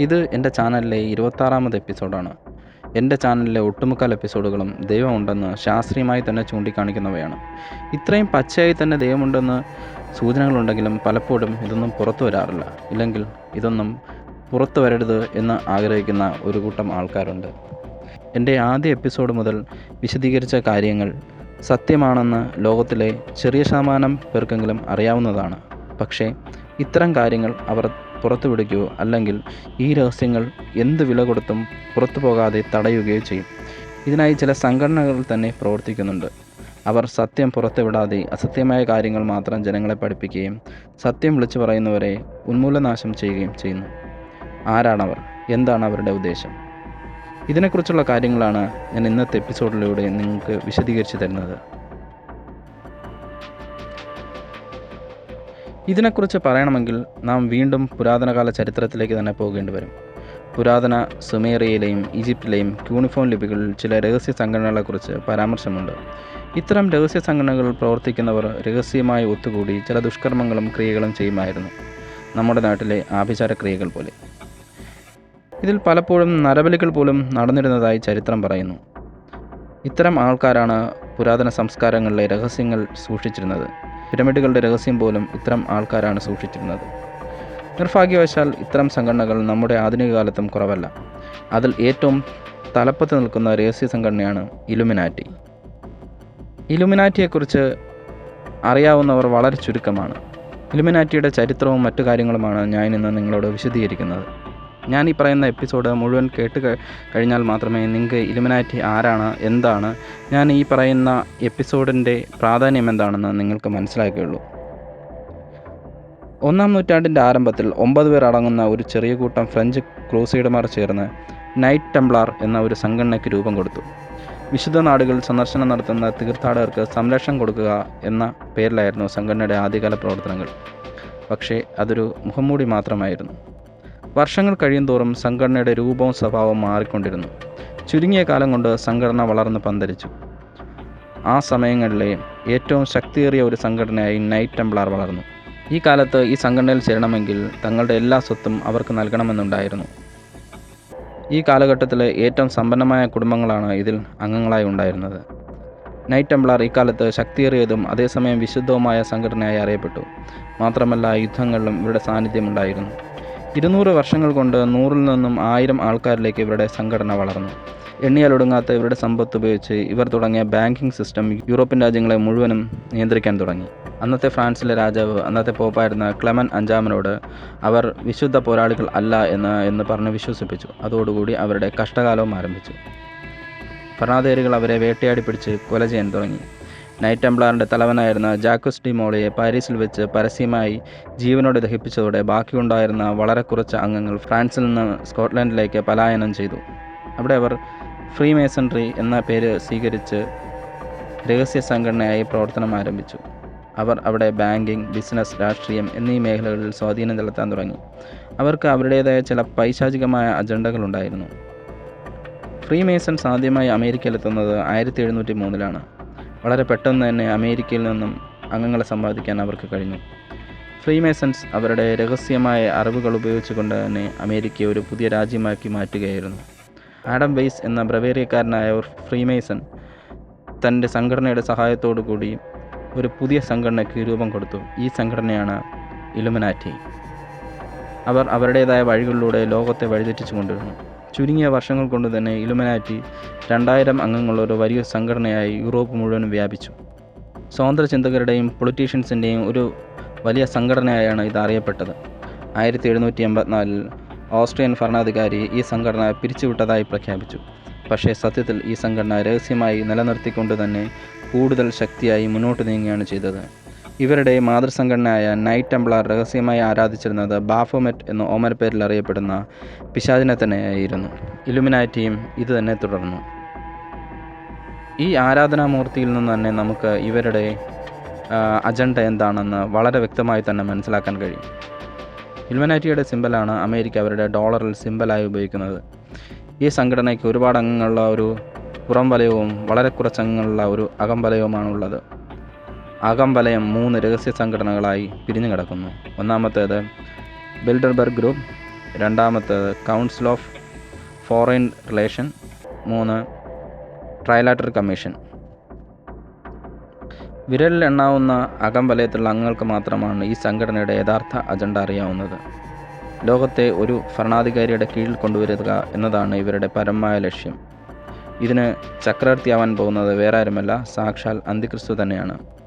ഇത് എന്റെ ചാനലിലെ ഇരുപത്താറാമത് എപ്പിസോഡാണ്. എന്റെ ചാനലിലെ ഒട്ടുമുക്കാൽ എപ്പിസോഡുകളും ദൈവമുണ്ടെന്ന് ശാസ്ത്രീയമായി തന്നെ ചൂണ്ടിക്കാണിക്കുന്നവയാണ്. ഇത്രയും പച്ചയായി തന്നെ ദൈവമുണ്ടെന്ന് സൂചനകളുണ്ടെങ്കിലും പലപ്പോഴും ഇതൊന്നും പുറത്തു വരാറില്ല. ഇല്ലെങ്കിൽ ഇതൊന്നും പുറത്തു വരരുത് എന്ന് ആഗ്രഹിക്കുന്ന ഒരു കൂട്ടം ആൾക്കാരുണ്ട്. എന്റെ ആദ്യ എപ്പിസോഡ് മുതൽ വിശദീകരിച്ച കാര്യങ്ങൾ സത്യമാണെന്ന് ലോകത്തിലെ ചെറിയ ശതമാനം പേർക്കെങ്കിലും അറിയാവുന്നതാണ്. പക്ഷേ ഇത്തരം കാര്യങ്ങൾ അവർ പുറത്തുവിടുകയോ അല്ലെങ്കിൽ ഈ രഹസ്യങ്ങൾ എന്ത് വില കൊടുത്തും പുറത്തു പോകാതെ തടയുകയോ ചെയ്യും. ഇതിനായി ചില സംഘടനകൾ തന്നെ പ്രവർത്തിക്കുന്നുണ്ട്. അവർ സത്യം പുറത്തുവിടാതെ അസത്യമായ കാര്യങ്ങൾ മാത്രം ജനങ്ങളെ പഠിപ്പിക്കുകയും സത്യം വിളിച്ചു പറയുന്നവരെ ഉന്മൂലനാശം ചെയ്യുകയും ചെയ്യുന്നു. ആരാണവർ? എന്താണ് അവരുടെ ഉദ്ദേശം? ഇതിനെക്കുറിച്ചുള്ള കാര്യങ്ങളാണ് ഞാൻ ഇന്നത്തെ എപ്പിസോഡിലൂടെ നിങ്ങൾക്ക് വിശദീകരിച്ചു തരുന്നത്. ഇതിനെക്കുറിച്ച് പറയണമെങ്കിൽ നാം വീണ്ടും പുരാതനകാല ചരിത്രത്തിലേക്ക് തന്നെ പോകേണ്ടി വരും. പുരാതന സുമേറിയയിലെയും ഈജിപ്തിലെയും ക്യൂണിഫോം ലിപികളിൽ ചില രഹസ്യ സംഘടനകളെക്കുറിച്ച് പരാമർശമുണ്ട്. ഇത്തരം രഹസ്യ സംഘടനകൾ പ്രവർത്തിക്കുന്നവർ രഹസ്യമായി ഒത്തുകൂടി ചില ദുഷ്കർമ്മങ്ങളും ക്രിയകളും ചെയ്യുമായിരുന്നു. നമ്മുടെ നാട്ടിലെ ആഭിചാര ക്രിയകൾ പോലെ. ഇതിൽ പലപ്പോഴും നരബലികൾ പോലും നടന്നിരുന്നതായി ചരിത്രം പറയുന്നു. ഇത്തരം ആൾക്കാരാണ് പുരാതന സംസ്കാരങ്ങളിലെ രഹസ്യങ്ങൾ സൂക്ഷിച്ചിരുന്നത്. പിരമിഡുകളുടെ രഹസ്യം പോലും ഇത്തരം ആൾക്കാരാണ് സൂക്ഷിച്ചിരുന്നത്. നിർഭാഗ്യവശാൽ ഇത്തരം സംഘടനകൾ നമ്മുടെ ആധുനിക കാലത്തും കുറവല്ല. അതിൽ ഏറ്റവും തലപ്പത്ത് നിൽക്കുന്ന രഹസ്യ സംഘടനയാണ് ഇലുമിനാറ്റി. ഇലുമിനാറ്റിയെക്കുറിച്ച് അറിയാവുന്നവർ വളരെ ചുരുക്കമാണ്. ഇലുമിനാറ്റിയുടെ ചരിത്രവും മറ്റു കാര്യങ്ങളുമാണ് ഞാൻ നിങ്ങളോട് വിശദീകരിക്കുന്നത്. ഞാൻ ഈ പറയുന്ന എപ്പിസോഡ് മുഴുവൻ കേട്ട് കഴിഞ്ഞാൽ മാത്രമേ നിങ്ങൾക്ക് ഇലുമിനാറ്റി ആരാണ് എന്താണ് ഞാൻ ഈ പറയുന്ന എപ്പിസോഡിന്റെ പ്രാധാന്യം എന്താണെന്ന് നിങ്ങൾക്ക് മനസ്സിലാക്കുകയുള്ളൂ ഒന്നാം നൂറ്റാണ്ടിന്റെ ആരംഭത്തിൽ ഒമ്പത് പേർ അടങ്ങുന്ന ഒരു ചെറിയ കൂട്ടം ഫ്രഞ്ച് ക്രൂസൈഡർമാർ ചേർന്ന് നൈറ്റ് ടെംപ്ലാർ എന്ന ഒരു സംഘടനയ്ക്ക് രൂപം കൊടുത്തു. വിശുദ്ധ നാടുകളിൽ സന്ദർശനം നടത്തുന്ന തീർത്ഥാടകർക്ക് സംരക്ഷണം കൊടുക്കുക എന്ന പേരിലായിരുന്നു സംഘടനയുടെ ആദ്യകാല പ്രവർത്തനങ്ങൾ. പക്ഷേ അതൊരു മുഖംമൂടി മാത്രമായിരുന്നു. വർഷങ്ങൾ കഴിയുന്തോറും സംഘടനയുടെ രൂപവും സ്വഭാവവും മാറിക്കൊണ്ടിരുന്നു. ചുരുങ്ങിയ കാലം കൊണ്ട് സംഘടന വളർന്ന് പന്തലിച്ചു. ആ സമയങ്ങളിലെ ഏറ്റവും ശക്തിയേറിയ ഒരു സംഘടനയായി നൈറ്റ് ടെംപ്ലാർ വളർന്നു. ഈ കാലത്ത് ഈ സംഘടനയിൽ ചേരണമെങ്കിൽ തങ്ങളുടെ എല്ലാ സ്വത്തും അവർക്ക് നൽകണമെന്നുണ്ടായിരുന്നു. ഈ കാലഘട്ടത്തിലെ ഏറ്റവും സമ്പന്നമായ കുടുംബങ്ങളാണ് ഇതിൽ അംഗങ്ങളായി ഉണ്ടായിരുന്നത്. നൈറ്റ് ടെംപ്ലാർ ഇക്കാലത്ത് ശക്തിയേറിയതും അതേസമയം വിശുദ്ധവുമായ സംഘടനയായി അറിയപ്പെട്ടു. മാത്രമല്ല യുദ്ധങ്ങളിലും ഇവരുടെ സാന്നിധ്യമുണ്ടായിരുന്നു ഇരുന്നൂറ് വർഷങ്ങൾ കൊണ്ട് നൂറിൽ നിന്നും ആയിരം ആൾക്കാരിലേക്ക് ഇവരുടെ സംഘടന വളർന്നു. എണ്ണിയാലൊടുങ്ങാത്ത ഇവരുടെ സമ്പത്ത് ഉപയോഗിച്ച് ഇവർ തുടങ്ങിയ ബാങ്കിംഗ് സിസ്റ്റം യൂറോപ്യൻ രാജ്യങ്ങളെ മുഴുവനും നിയന്ത്രിക്കാൻ തുടങ്ങി. അന്നത്തെ ഫ്രാൻസിലെ രാജാവ് അന്നത്തെ പോപ്പായിരുന്ന ക്ലെമൻ അഞ്ചാമനോട് അവർ വിശുദ്ധ പോരാളികൾ അല്ല എന്ന് എന്ന് പറഞ്ഞ് വിശ്വസിപ്പിച്ചു. അതോടുകൂടി അവരുടെ കഷ്ടകാലവും ആരംഭിച്ചു. ഭരണാധികാരികൾ അവരെ വേട്ടയാടി പിടിച്ച് കൊല ചെയ്യാൻ തുടങ്ങി. നൈറ്റ് ടെംപ്ലാറിന്റെ തലവനായിരുന്ന ജാക്കസ് ഡി മോളയെ പാരീസിൽ വെച്ച് പരസ്യമായി ജീവനോടെ ദഹിപ്പിച്ചതോടെ ബാക്കിയുണ്ടായിരുന്ന വളരെ കുറച്ച് അംഗങ്ങൾ ഫ്രാൻസിൽ നിന്ന് സ്കോട്ട്ലൻഡിലേക്ക് പലായനം ചെയ്തു. അവിടെ അവർ ഫ്രീ മേസൺട്രി എന്ന പേര് സ്വീകരിച്ച് രഹസ്യ സംഘടനയായി പ്രവർത്തനം ആരംഭിച്ചു. അവർ അവിടെ ബാങ്കിംഗ് ബിസിനസ് രാഷ്ട്രീയം എന്നീ മേഖലകളിൽ സ്വാധീനം ചെലുത്താൻ തുടങ്ങി. അവർക്ക് അവരുടേതായ ചില പൈശാചികമായ അജണ്ടകളുണ്ടായിരുന്നു. ഫ്രീ മേസൺസ് ആദ്യമായി അമേരിക്കയിലെത്തുന്നത് ആയിരത്തി എഴുന്നൂറ്റി മൂന്നിലാണ്. വളരെ പെട്ടെന്ന് തന്നെ അമേരിക്കയിൽ നിന്നും അംഗങ്ങളെ സമ്പാദിക്കാൻ അവർക്ക് കഴിഞ്ഞു. ഫ്രീമേസൺസ് അവരുടെ രഹസ്യമായ അറിവുകൾ ഉപയോഗിച്ചുകൊണ്ട് തന്നെ അമേരിക്കയെ ഒരു പുതിയ രാജ്യമാക്കി മാറ്റുകയായിരുന്നു. ആഡം വെയ്സ് എന്ന ബ്രവേറിയക്കാരനായ ഒരു ഫ്രീമേസൺ തന്റെ സംഘടനയുടെ സഹായത്തോടു കൂടി ഒരു പുതിയ സംഘടനയ്ക്ക് രൂപം കൊടുത്തു. ഈ സംഘടനയാണ് ഇലുമിനാറ്റി. അവർ അവരുടേതായ വഴികളിലൂടെ ലോകത്തെ വഴിതെറ്റിച്ചു കൊണ്ടിരുന്നു ചുരുങ്ങിയ വർഷങ്ങൾ കൊണ്ട് തന്നെ ഇലുമിനാറ്റി രണ്ടായിരം അംഗങ്ങളുള്ള ഒരു വലിയ സംഘടനയായി യൂറോപ്പ് മുഴുവനും വ്യാപിച്ചു. സ്വാതന്ത്ര്യചിന്തകരുടെയും പൊളിറ്റീഷ്യൻസിന്റെയും ഒരു വലിയ സംഘടനയായാണ് ഇത് അറിയപ്പെട്ടത്. ആയിരത്തി എഴുന്നൂറ്റി എൺപത്തിനാലിൽ ഓസ്ട്രിയൻ ഭരണാധികാരി ഈ സംഘടന പിരിച്ചുവിട്ടതായി പ്രഖ്യാപിച്ചു. പക്ഷേ സത്യത്തിൽ ഈ സംഘടന രഹസ്യമായി നിലനിർത്തിക്കൊണ്ട് തന്നെ കൂടുതൽ ശക്തിയായി മുന്നോട്ട് നീങ്ങുകയാണ് ചെയ്തത്. ഇവരുടെ മാതൃസംഘടനയായ നൈറ്റ് ടെംപ്ലാർ രഹസ്യമായി ആരാധിച്ചിരുന്നത് ബാഫോമെറ്റ് എന്ന ഓമർ പേരിൽ അറിയപ്പെടുന്ന പിശാചിനെ തന്നെയായിരുന്നു. ഇലുമിനാറ്റിയും ഇത് തന്നെ തുടർന്നു. ഈ ആരാധനാമൂർത്തിയിൽ നിന്ന് തന്നെ നമുക്ക് ഇവരുടെ അജണ്ട എന്താണെന്ന് വളരെ വ്യക്തമായി തന്നെ മനസ്സിലാക്കാൻ കഴിയും. ഇലുമിനാറ്റിയുടെ സിമ്പലാണ് അമേരിക്ക അവരുടെ ഡോളറിൽ സിമ്പലായി ഉപയോഗിക്കുന്നത്. ഈ സംഘടനയ്ക്ക് ഒരുപാട് അംഗങ്ങളുള്ള ഒരു പുറംവലയവും വളരെ കുറച്ച് അംഗങ്ങളുള്ള ഒരു അകംവലയവുമാണുള്ളത് അകംവലയം മൂന്ന് രഹസ്യ സംഘടനകളായി പിരിഞ്ഞു കിടക്കുന്നു. ഒന്നാമത്തേത് ബിൽഡർബർഗ് ഗ്രൂപ്പ് രണ്ടാമത്തേത് കൗൺസിൽ ഓഫ് ഫോറിൻ റിലേഷൻ മൂന്ന് ട്രയലാറ്റർ കമ്മീഷൻ. വിരലിൽ എണ്ണാവുന്ന അകംവലയത്തിലുള്ള അംഗങ്ങൾക്ക് മാത്രമാണ് ഈ സംഘടനയുടെ യഥാർത്ഥ അജണ്ട അറിയാവുന്നത്. ലോകത്തെ ഒരു ഭരണാധികാരിയുടെ കീഴിൽ കൊണ്ടുവരിക എന്നതാണ് ഇവരുടെ പരമമായ ലക്ഷ്യം. ഇതിന് ചക്രവർത്തിയാവാൻ പോകുന്നത് വേറെ ആരുമല്ല സാക്ഷാൽ അന്തിക്രിസ്തു തന്നെയാണ്.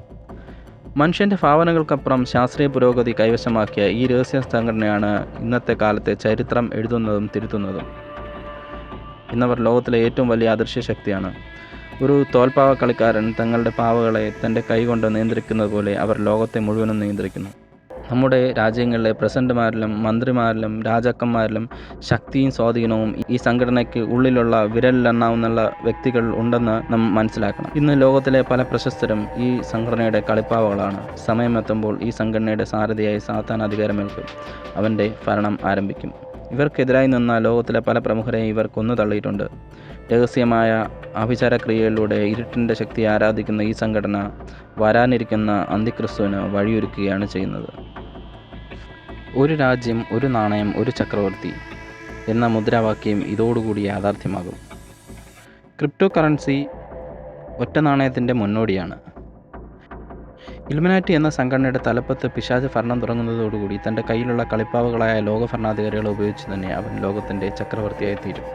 മനുഷ്യന്റെ ഭാവനകൾക്കപ്പുറം ശാസ്ത്രീയ പുരോഗതി കൈവശമാക്കിയ ഈ രഹസ്യ സംഘടനയാണ് ഇന്നത്തെ കാലത്തെ ചരിത്രം എഴുതുന്നതും തിരുത്തുന്നതും. ഇന്നവർ ലോകത്തിലെ ഏറ്റവും വലിയ അദൃശ്യ ശക്തിയാണ്. ഒരു തോൽപ്പാവ കളിക്കാരൻ തങ്ങളുടെ പാവകളെ തന്റെ കൈകൊണ്ട് നിയന്ത്രിക്കുന്നത് പോലെ അവർ ലോകത്തെ മുഴുവനും നിയന്ത്രിക്കുന്നു. നമ്മുടെ രാജ്യങ്ങളിലെ പ്രസിഡന്റുമാരിലും മന്ത്രിമാരിലും രാജാക്കന്മാരിലും ശക്തിയും സ്വാധീനവും ഈ സംഘടനയ്ക്ക് ഉള്ളിലുള്ള വിരലിലെണ്ണാവുന്ന വ്യക്തികൾ ഉണ്ടെന്ന് നാം മനസ്സിലാക്കണം. ഇന്ന് ലോകത്തിലെ പല പ്രശസ്തരും ഈ സംഘടനയുടെ കളിപ്പാവകളാണ്. സമയമെത്തുമ്പോൾ ഈ സംഘടനയുടെ സാരഥിയായി സാത്താൻ അധികാരമേൽക്കും. അവന്റെ ഭരണം ആരംഭിക്കും. ഇവർക്കെതിരായി നിന്ന ലോകത്തിലെ പല പ്രമുഖരെയും ഇവർ കൊന്നു തള്ളിയിട്ടുണ്ട്. രഹസ്യമായ ആഭിചാരക്രിയയിലൂടെ ഇരുട്ടിന്റെ ശക്തി ആരാധിക്കുന്ന ഈ സംഘടന വരാനിരിക്കുന്ന അന്തിക്രിസ്തുവിന് വഴിയൊരുക്കുകയാണ് ചെയ്യുന്നത്. ഒരു രാജ്യം ഒരു നാണയം ഒരു ചക്രവർത്തി എന്ന മുദ്രാവാക്യം ഇതോടുകൂടി യാഥാർത്ഥ്യമാകും. ക്രിപ്റ്റോ കറൻസി ഒറ്റ നാണയത്തിന്റെ മുന്നോടിയാണ്. ഇലുമിനാറ്റി എന്ന സംഘടനയുടെ തലപ്പത്ത് പിശാച് ഭരണം തുടങ്ങുന്നതോടുകൂടി തന്റെ കയ്യിലുള്ള കളിപ്പാവുകളായ ലോക ഭരണാധികാരികളെ ഉപയോഗിച്ച് തന്നെ അവൻ ലോകത്തിന്റെ ചക്രവർത്തിയായി തീരും